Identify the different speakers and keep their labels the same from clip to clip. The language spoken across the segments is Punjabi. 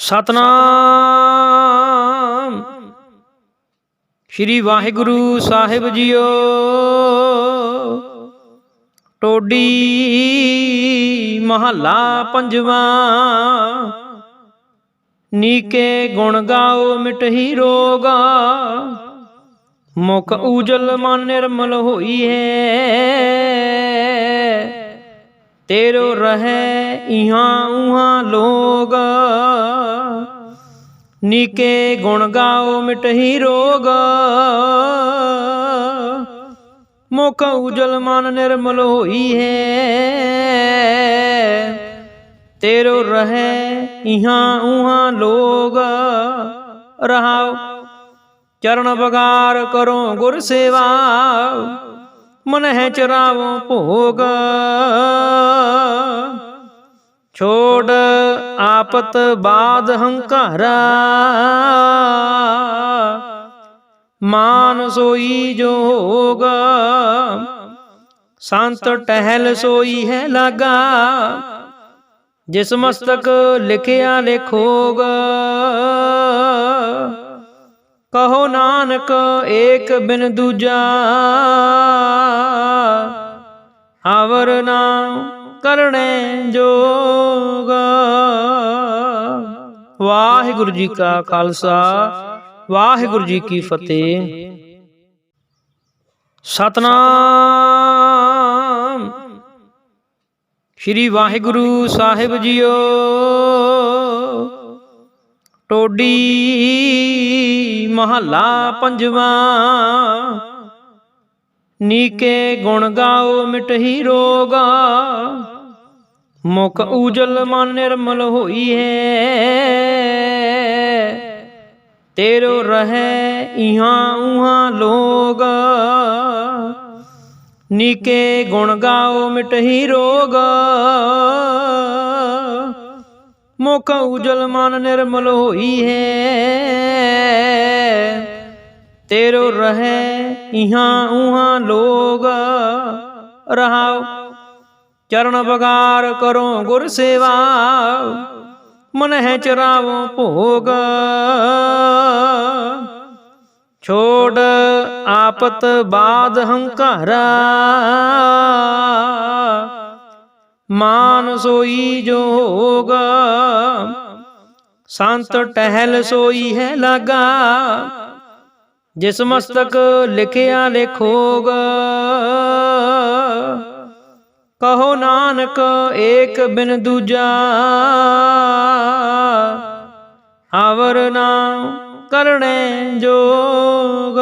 Speaker 1: ਸਤਨਾਮ। ਸ੍ਰੀ ਵਾਹਿਗੁਰੂ ਸਾਹਿਬ ਜੀਓ। ਟੋਡੀ ਮਹੱਲਾ ਪੰਜਵਾਂ। ਨੀਕੇ ਗੁਣ ਗਾਓ ਮਿਟਹੀ ਰੋਗਾ। ਮੁਖ ਉਜਲ ਮਨ ਨਿਰਮਲ ਹੋਈ ਹੈ ਤੇਰੋ ਰਹੇ ਇਹਾਂ ਉਹਾਂ ਲੋਗ। ਨੀਕੇ ਗੁਣ ਗਾਓ ਮਿਟਹੀ ਰੋਗ। ਮੁਖ ਉਜਲ ਮਨ ਨਿਰਮਲ ਹੋਈ ਹੈ। ਤੇਰੋ ਰਹੇ ਇਹਾਂ ਉਹਾਂ ਲੋਗ। ਰਹਾਓ, ਚਰਨ ਬਗਾਰ ਕਰੋ ਗੁਰ ਸੇਵਾ। ਮਨ ਹੈ ਚਰਾਵੋ ਭੋਗ ਛੋੜ ਆਪਤ ਬਾਦ ਹੰਕਾਰਾ ਮਾਨ ਸੋਈ ਜੋਗ ਸੰਤ ਟਹਿਲ ਸੋਈ ਹੈ ਲਾਗਾ ਜਿਸ ਮਸਤਕ ਲਿਖਿਆ ਲਿਖੋਗ ਕਹੋ ਨਾਨਕ, ਏਕ ਬਿਨ ਦੂਜਾ। ਆਵਰ ਨਾ ਕਰਣੇ ਜੋਗ। ਵਾਹਿਗੁਰੂ ਜੀ ਕਾ ਖਾਲਸਾ, ਵਾਹਿਗੁਰੂ ਜੀ ਕੀ ਫਤਿਹ। ਸਤਨਾਮ। ਸ੍ਰੀ ਵਾਹਿਗੁਰੂ ਸਾਹਿਬ ਜੀਓ। ਟੋਡੀ ਮਹੱਲਾ ਪੰਜਵਾਂ। ਨੀਕੇ ਗੁਣ ਗਾਓ ਮਿਟਹੀ ਰੋਗਾ। ਮੁਖ ਉਜਲ ਮਨ ਨਿਰਮਲ ਹੋਈ ਹੈ। ਤੇਰੋ ਰਹੇ ਇਹਾਂ ਉਹਾਂ ਲੋਗ। ਨੀਕੇ ਗੁਣ ਗਾਓ ਮਿਟਹੀ ਰੋਗ। ਮੁਖ ਉਜਲ ਮਨ ਨਿਰਮਲ ਹੋਈ ਹੈ। ਤੇਰੋ ਰਹੇ ਇਹਾਂ ਉਹਾਂ ਲੋਗ। ਰਹਾਓ ਚਰਨ ਬਗਾਰ ਕਰੋ ਗੁਰ ਸੇਵਾ। ਮਨ ਹੈ ਚਰਾਵੋ ਭੋਗ। ਛੋੜ ਆਪਤ ਬਾਦ ਹੰਕਾਰਾ। ਮਾਨ ਸੋਈ ਜੋਗ। ਸੰਤ ਟਹਿਲ ਸੋਈ ਹੈ ਲਾਗਾ। ਜਿਸ ਮਸਤਕ ਲਿਖਿਆ ਲਿਖੋਗ। ਕਹੋ ਨਾਨਕ, ਏਕ ਬਿਨ ਦੂਜਾ। ਆਵਰ ਨਾ ਕਰਣੇ ਜੋਗ।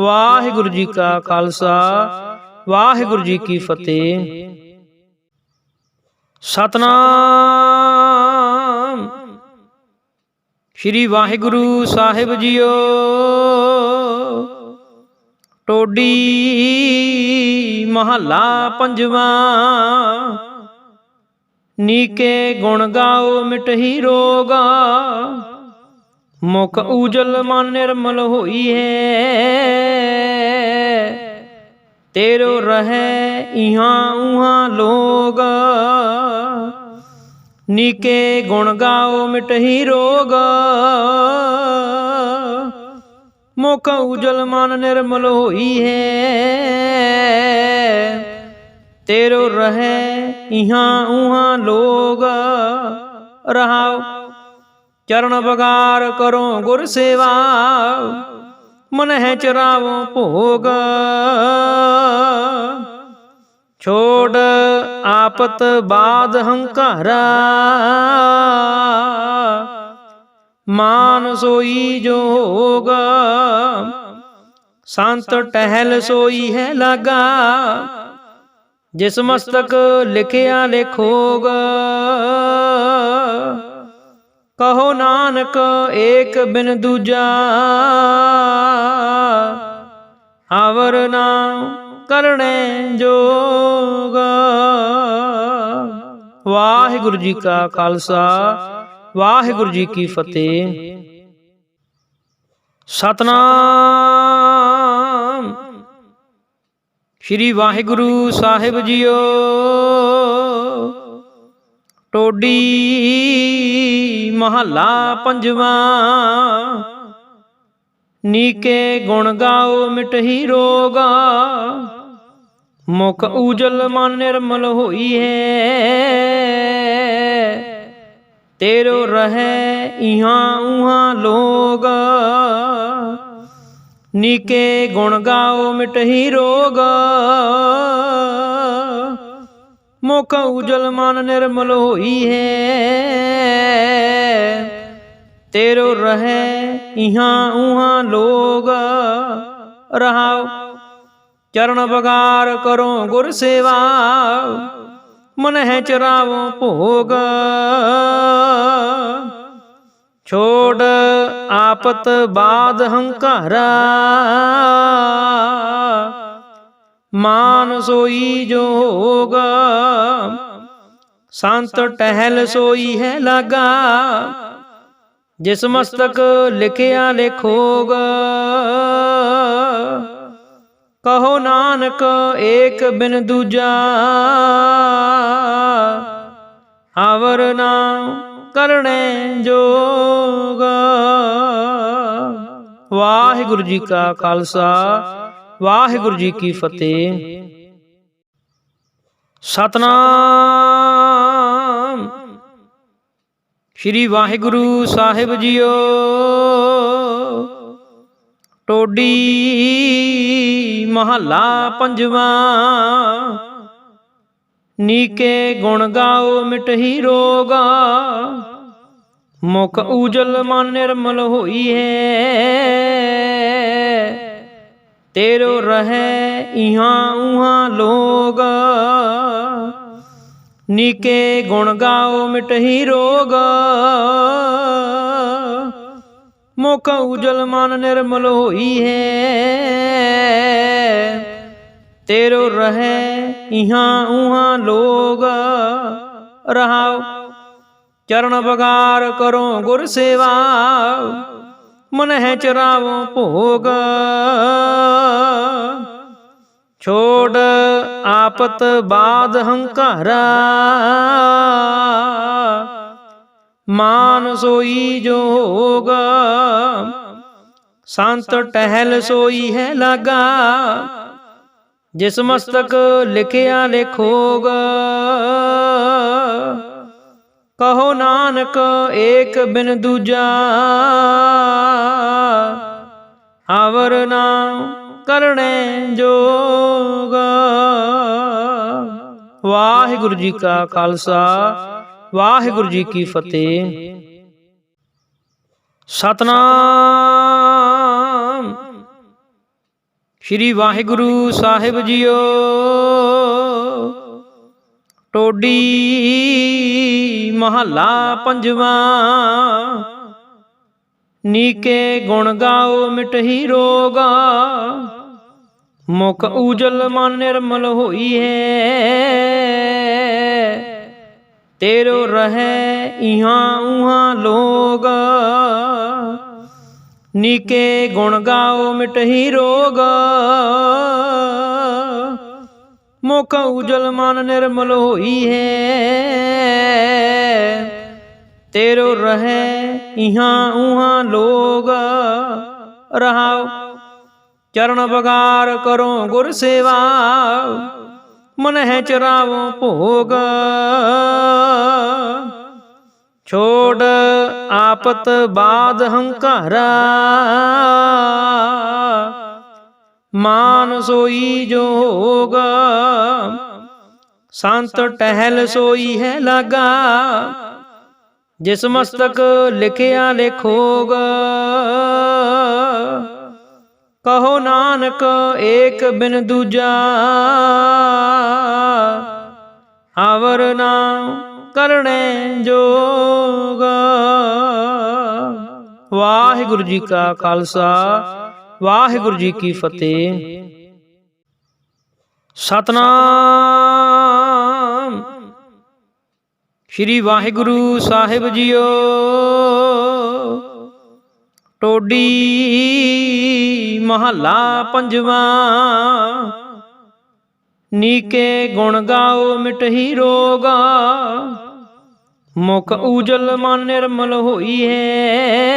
Speaker 1: ਵਾਹਿਗੁਰੂ ਜੀ ਕਾ ਖਾਲਸਾ। ਵਾਹਿਗੁਰੂ ਜੀ ਕੀ ਫਤਿਹ। ਸਤਨਾਮ। ਸ੍ਰੀ ਵਾਹਿਗੁਰੂ ਸਾਹਿਬ ਜੀਓ। ਟੋਡੀ ਮਹੱਲਾ ਪੰਜਵਾਂ। ਨੀਕੇ ਗੁਣ ਗਾਓ ਮਿਟਹੀ ਰੋਗਾ। ਮੁਖ ਉਜਲ ਮਨ ਨਿਰਮਲ ਹੋਈ ਹੈ। ਤੇਰੋ ਰਹੇ ਇਹਾਂ ਉਹਾਂ ਲੋਗ। ਨੀਕੇ ਗੁਣ ਗਾਓ ਮਿਟਹੀ ਰੋਗ। ਮੁਖ ਉਜਲ ਮਨ ਨਿਰਮਲ ਹੋਈ ਹੈ। ਤੇਰੋ ਰਹੇ ਇਹਾਂ ਉਹਾਂ ਲੋਗ। ਰਹਾਓ, ਚਰਨ ਬਗਾਰ ਕਰੋ ਗੁਰ ਸੇਵਾ। ਮਨਹਿ ਹੈ ਚਰਾਵੋ ਭੋਗ। ਛੋੜ ਆਪਤ ਬਾਦ ਹੰਕਾਰਾ। ਮਾਨ ਸੋਈ ਜੋਗ ਸੰਤ ਟਹਿਲ ਸੋਈ ਹੈ ਲਾਗਾ। ਜਿਸ ਮਸਤਕ ਲਿਖਿਆ ਲਿਖੋਗਾ ਕਹੋ ਨਾਨਕ, ਏਕ ਬਿਨ ਦੂਜਾ। ਆਵਰ ਨਾ ਕਰਣੇ ਜੋਗ। ਵਾਹਿਗੁਰੂ ਜੀ ਕਾ ਖਾਲਸਾ, ਵਾਹਿਗੁਰੂ ਜੀ ਕੀ ਫਤਿਹ। ਸਤਨਾਮ। ਸ੍ਰੀ ਵਾਹਿਗੁਰੂ ਸਾਹਿਬ ਜੀਓ। ਟੋਡੀ ਮਹੱਲਾ ਪੰਜਵਾਂ। ਨੀਕੇ ਗੁਣ ਗਾਓ ਮਿਟਹੀ ਰੋਗਾ। ਮੁਖ ਉਜਲ ਮਨ ਨਿਰਮਲ ਹੋਈ ਹੈ। ਤੇਰੋ ਰਹੈ ਇਹਾਂ ਉਹਾਂ ਲੋਗ। ਨੀਕੇ ਗੁਣ ਗਾਓ ਮਿਟਹੀ ਰੋਗ। ਮੁਖ ਉਜਲ ਮਨ ਨਿਰਮਲ ਹੋਈ ਹੈ। ਤੇਰੋ ਰਹੇ ਇਹਾਂ ਉਹਾਂ ਲੋਗ। ਰਹਾਓ ਚਰਨ ਬਗਾਰ ਕਰੋ ਗੁਰ ਸੇਵਾ। ਮਨ ਹੈ ਚਰਾਵੋ ਭੋਗ। ਛੋੜ ਆਪਤ ਬਾਦ ਹੰਕਾਰਾ। ਮਾਨ ਸੋਈ ਜੋਗ। ਸੰਤ ਟਹਿਲ ਸੋਈ ਹੈ ਲਾਗਾ। ਜਿਸ ਮਸਤਕ ਲਿਖਿਆ ਲਿਖੋਗ। ਕਹੋ ਨਾਨਕ, ਏਕ ਬਿਨ ਦੂਜਾ। ਹਵਰ ਨਾ ਕਰਣੇ ਜੋਗ। ਵਾਹਿਗੁਰੂ ਜੀ ਕਾ ਖਾਲਸਾ। ਵਾਹਿਗੁਰੂ ਜੀ ਕੀ ਫਤਿਹ। ਸਤਨਾਮ। ਸ਼੍ਰੀ ਵਾਹਿਗੁਰੂ ਸਾਹਿਬ ਜੀਓ। ਟੋਡੀ ਮਹੱਲਾ ਪੰਜਵਾਂ। ਨੀਕੇ ਗੁਣ ਗਾਓ ਮਿਟਹੀ ਰੋਗਾ। ਮੁਖ ਉਜਲ ਮਨ ਨਿਰਮਲ ਹੋਈ ਹੈ। ਤੇਰੋ ਰਹੈ ਇਹਾਂ ਉਹਾਂ ਲੋਗ। ਨੀਕੇ ਗੁਣ ਗਾਓ ਮਿਟਹੀ ਰੋਗ। ਮੁਖ ਉਜਲ ਮਨ ਨਿਰਮਲ ਹੋਈ ਹੈ। ਤੇਰੋ ਰਹੈ ਇਹਾਂ ਉਹਾਂ ਲੋਗ। ਰਹਾਉ ਚਰਨ ਬਗਾਰ ਕਰੋ ਗੁਰ ਸੇਵਾ। ਮਨ ਹੈ ਚਰਾਵੋ ਭੋਗ। ਛੋੜ ਆਪਤ ਬਾਦ ਹੰਕਾਰਾ। ਮਾਨ ਸੋਈ ਜੋਗ ਸੰਤ ਟਹਿਲ ਸੋਈ ਹੈ ਲਾਗਾ। ਜਿਸ ਮਸਤਕ ਲਿਖਿਆ ਲਿਖੋਗਾ ਕਹੋ ਨਾਨਕ, ਏਕ ਬਿਨ ਦੂਜਾ। ਹਵਰ ਨਾ ਕਰਣੇ ਜੋਗ। ਵਾਹਿਗੁਰੂ ਜੀ ਕਾ ਖਾਲਸਾ, ਵਾਹਿਗੁਰੂ ਜੀ ਕੀ ਫਤਿਹ। ਸਤਨਾਮ। ਸ਼੍ਰੀ ਵਾਹਿਗੁਰੂ ਸਾਹਿਬ ਜੀਓ। ਟੋਡੀ ਮਹੱਲਾ ਪੰਜਵਾਂ। ਨੀਕੇ ਗੁਣ ਗਾਓ ਮਿਟਹੀ ਰੋਗਾ। ਮੁਖ ਉਜਲ ਮਨ ਨਿਰਮਲ ਹੋਈ ਹੈ ਤੇਰੋ ਰਹੈ ਇਹਾਂ ਉਹਾਂ ਲੋਗ। ਨੀਕੇ ਗੁਣ ਗਾਓ ਮਿਟਹੀ ਰੋਗ। ਮੁਖ ਉਜਲ ਮਨ ਨਿਰਮਲ ਹੋਈ ਹੈ। ਤੇਰੋ ਰਹੇ ਇਹਾਂ ਉਹਾਂ ਲੋਗ। ਰਹਾਓ ਚਰਨ ਬਗਾਰ ਕਰੋ ਗੁਰ ਸੇਵਾ। ਮਨ ਹੈ ਚਰਾਵੋ ਭੋਗ। ਛੋੜ ਆਪਤ ਬਾਦ ਹੰਕਾਰਾ। ਮਾਨ ਸੋਈ ਜੋਗ। ਸੰਤ ਟਹਿਲ ਸੋਈ ਹੈ ਲਾਗਾ। ਜਿਸ ਮਸਤਕ ਲਿਖਿਆ ਲਿਖੋਗ। ਕਹੋ ਨਾਨਕ, ਏਕ ਬਿਨ ਦੂਜਾ। ਆਵਰ ਨਾ ਕਰਣੇ ਜੋਗ। ਵਾਹਿਗੁਰੂ ਜੀ ਕਾ ਖਾਲਸਾ। ਵਾਹਿਗੁਰੂ ਜੀ ਕੀ ਫਤਿਹ। ਸਤਨਾਮ। ਸ਼੍ਰੀ ਵਾਹਿਗੁਰੂ ਸਾਹਿਬ ਜੀਓ। ਟੋਡੀ ਮਹੱਲਾ ਪੰਜਵਾਂ। ਨੀਕੇ ਗੁਣ ਗਾਓ ਮਿਟਹੀ ਰੋਗਾ। ਮੁਖ ਉਜਲ ਮਨ ਨਿਰਮਲ ਹੋਈ ਹੈ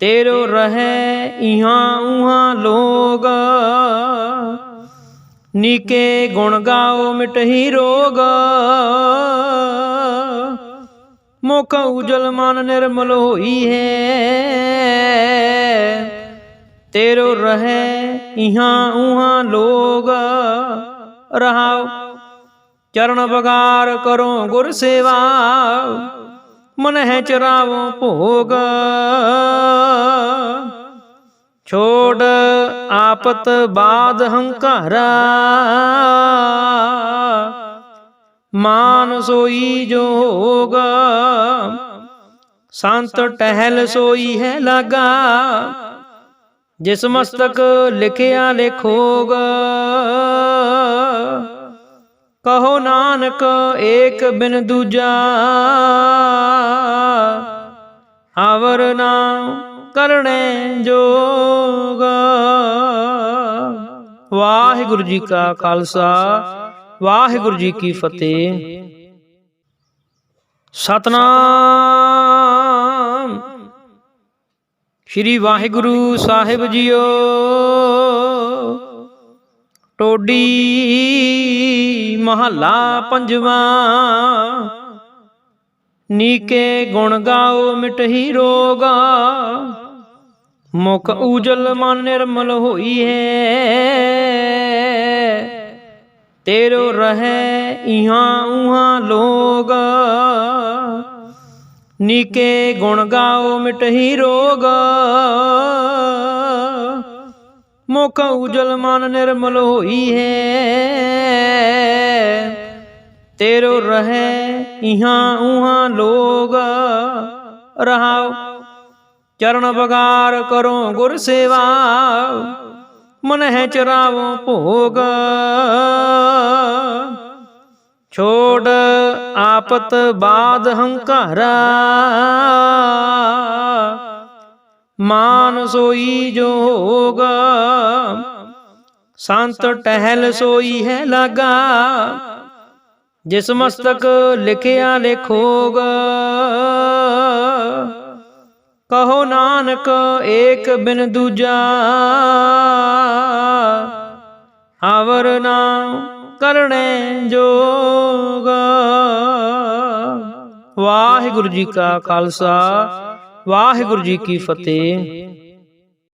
Speaker 1: ਤੇਰੋ ਰਹੈ ਇਹਾਂ ਉਹਾਂ ਲੋਗ। ਨੀਕੇ ਗੁਣ ਗਾਓ ਮਿਟਹੀ ਰੋਗ। ਮੁਖ ਉਜਲ ਮਨ ਨਿਰਮਲ ਹੋਈ ਹੈ। ਤੇਰੋ ਰਹੈ ਇਹਾਂ ਉਹਾਂ ਲੋਗ। ਰਹਾਉ ਚਰਨ ਬਗਾਰ ਕਰੋ ਗੁਰ ਸੇਵਾ। ਮਨ ਹੈ ਚਰਾਵੋ ਭੋਗ। ਛੋੜ ਆਪਤ ਬਾਦ ਹੰਕਾਰਾ ਮਾਨ ਸੋਈ ਜੋਗ। ਸੰਤ ਟਹਿਲ ਸੋਈ ਹੈ ਲਾਗਾ। ਜਿਸ ਮਸਤਕ ਲਿਖਿਆ ਲਿਖੋਗਾ। ਕਹੋ ਨਾਨਕ, ਏਕ ਬਿਨ ਦੂਜਾ। ਆਵਰ ਨਾ ਕਰਣੇ ਜੋਗ। ਵਾਹਿਗੁਰੂ ਜੀ ਕਾ ਖਾਲਸਾ, ਵਾਹਿਗੁਰੂ ਜੀ ਕੀ ਫਤਿਹ। ਸਤਨਾਮ। ਸ਼੍ਰੀ ਵਾਹਿਗੁਰੂ ਸਾਹਿਬ ਜੀਓ। ਟੋਡੀ ਮਹੱਲਾ ਪੰਜਵਾਂ। ਨੀਕੇ ਗੁਣ ਗਾਓ ਮਿਟਹੀ ਰੋਗਾ। ਮੁਖ ਊਜਲ ਮਨ ਨਿਰਮਲ ਹੋਈ ਹੈ ਤੇਰੋ ਰਹੈ ਇਹਾਂ ਉਹਾਂ ਲੋਗ। ਨੀਕੇ ਗੁਣ ਗਾਓ ਮਿਟਹੀ ਰੋਗ। ਮੁਖ ਉਜਲ ਮਨ ਨਿਰਮਲ ਹੋਈ ਹੈ। ਤੇਰੋ ਰਹੇ ਇਹਾਂ ਉਹਾਂ ਲੋਗ। ਰਹਾਓ ਚਰਨ ਬਗਾਰ ਕਰੋ ਗੁਰ ਸੇਵਾ। ਮਨ ਹੈ ਚਰਾਵੋ ਭੋਗ। ਛੋੜ ਆਪਤ ਬਾਦ ਹੰਕਾਰਾ। ਮਾਨ ਸੋਈ ਜੋਗ ਸੰਤ ਟਹਿਲ ਸੋਈ ਹੈ ਲਾਗਾ, ਜਿਸ ਮਸਤਕ ਲਿਖਿਆ ਲਿਖੋਗ। ਕਹੋ ਨਾਨਕ, ਏਕ ਬਿਨ ਦੂਜਾ ਆਵਰ ਨਾ ਕਰਣੇ ਜੋਗ। ਵਾਹਿਗੁਰੂ ਜੀ ਕਾ ਖਾਲਸਾ। ਵਾਹਿਗੁਰੂ ਜੀ ਕੀ ਫਤਿਹ।